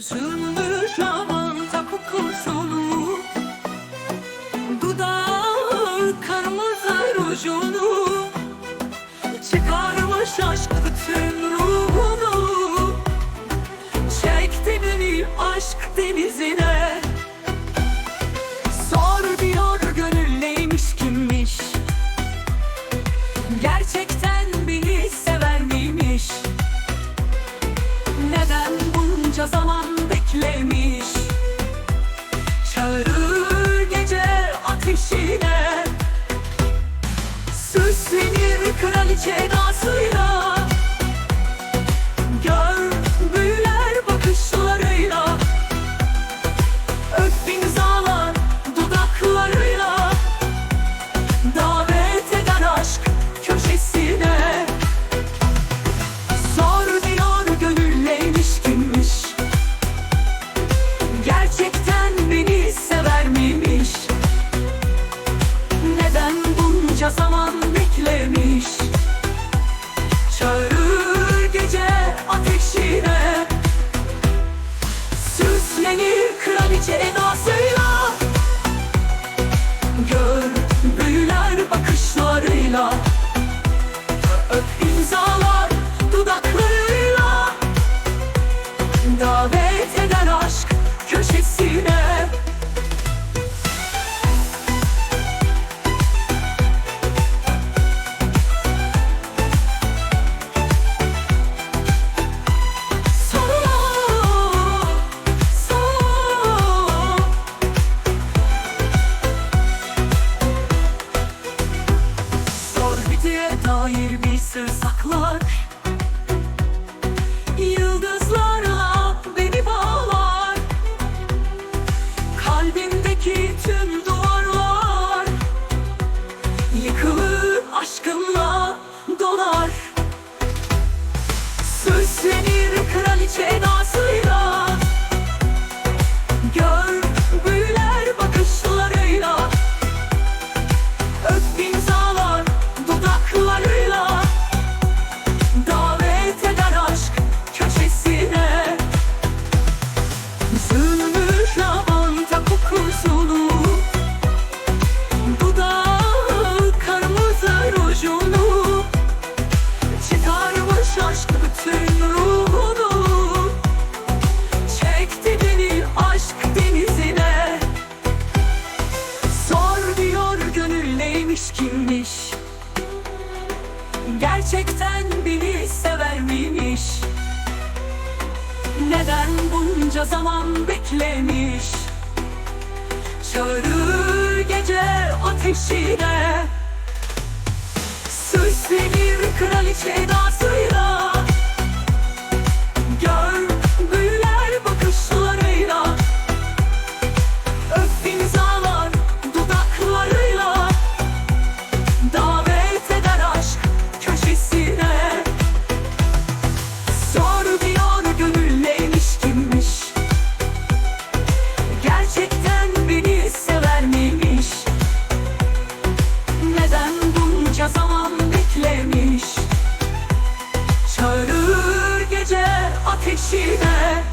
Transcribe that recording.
Sürmüş avanta kokusunu Dudağı kırmızı rujunu aşk bütün ruhunu aşk denizine bunca zaman beklemiş. Çağırır gece ateşine. Süslenir kraliçe sır saklar. Yıldızlarla beni bağlar. Kalbimdeki tüm duvarlar Yıkılır aşkımla dolar Süslenir kraliçe Sürmüş lavanta kokusunu. Dudağı kırmızı rujunu. Çıkarmış aşk bütün ruhunu. Çekti beni aşk denizine. Sor diyor gönül kimmiş? Gerçekten beni sever miymiş? Neden bunca zaman beklemiş. Çağırır gece ateşine. Süslenir kraliçe edasıyla ateşine